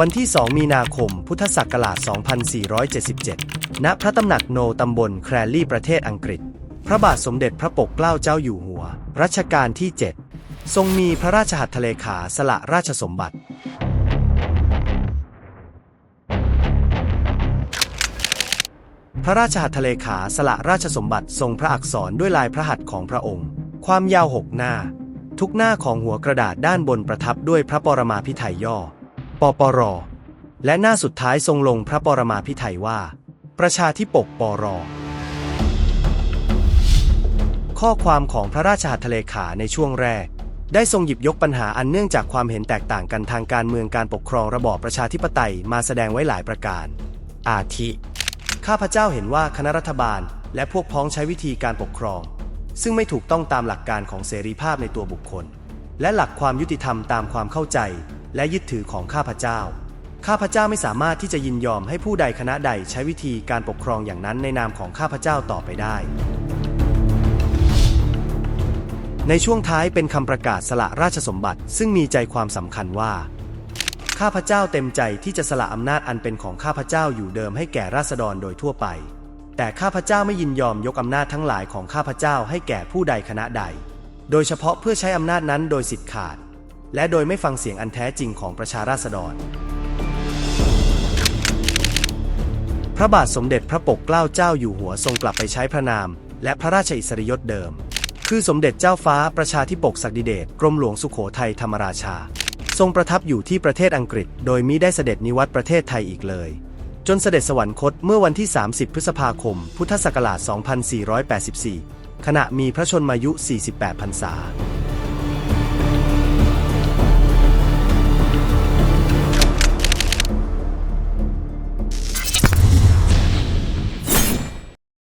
วันที่ 2 มีนาคม พุทธศักราช 2477 ณ พระตำหนักโนตำบลแครลี่ประเทศอังกฤษ พระบาทสมเด็จพระปกเกล้าเจ้าอยู่หัว รัชกาลที่ 7 ทรงมีพระราชหัตถเลขาสละราชสมบัติ พระราชหัตถเลขาสละราชสมบัติทรงพระอักษรด้วยลายพระหัตถ์ของพระองค์ ความยาวหกหน้า ทุกหน้าของหัวกระดาษด้านบนประทับด้วยพระปรมาภิไธยย่อ ปร และหน้าสุดท้ายทรงลงพระปรมาภิไธยว่า ประชาธิปกปร ข้อความของพระราชหัตถเลขาในช่วงแรก ได้ทรงหยิบยกปัญหาอันเนื่องจากความเห็นแตกต่างกันทางการเมืองการปกครองระบอบประชาธิปไตยมาแสดงไว้หลายประการ อาทิ ข้าพเจ้าเห็นว่าคณะรัฐบาล และพวกพ้องใช้วิธีการปกครอง ซึ่งไม่ถูกต้องตามหลักการของเสรีภาพในตัวบุคคล และหลักความยุติธรรมตามความเข้าใจ และยึดถือของข้าพเจ้า ข้าพเจ้าไม่สามารถที่จะยินยอมให้ผู้ใดคณะใดใช้วิธีการปกครองอย่างนั้นในนามของข้าพเจ้าต่อไปได้ ในช่วงท้ายเป็นคำประกาศสละราชสมบัติ ซึ่งมีใจความสำคัญว่า ข้าพเจ้าเต็มใจที่จะสละอำนาจอันเป็นของข้าพเจ้าอยู่เดิมให้แก่ราษฎรโดยทั่วไป แต่ข้าพเจ้าไม่ยินยอมยกอำนาจทั้งหลายของข้าพเจ้าให้แก่ผู้ใดคณะใด โดยเฉพาะเพื่อใช้อำนาจนั้นโดยสิทธิ์ขาด และโดยไม่ฟังเสียงอันแท้จริงของประชาราษฎร พระบาทสมเด็จพระปกเกล้าเจ้าอยู่หัวทรงกลับไปใช้พระนาม และพระราชอิสริยยศเดิม คือสมเด็จเจ้าฟ้าประชาธิปกศักดิเดชกรมหลวงสุขโขทัยธรรมราชา ทรงประทับอยู่ที่ประเทศอังกฤษ โดยมิได้เสด็จนิวัตประเทศไทยอีกเลย จนเสด็จสวรรคตเมื่อวันที่ 30 พฤษภาคม พุทธศักราช 2484 ขณะมีพระชนมายุ 48 พรรษา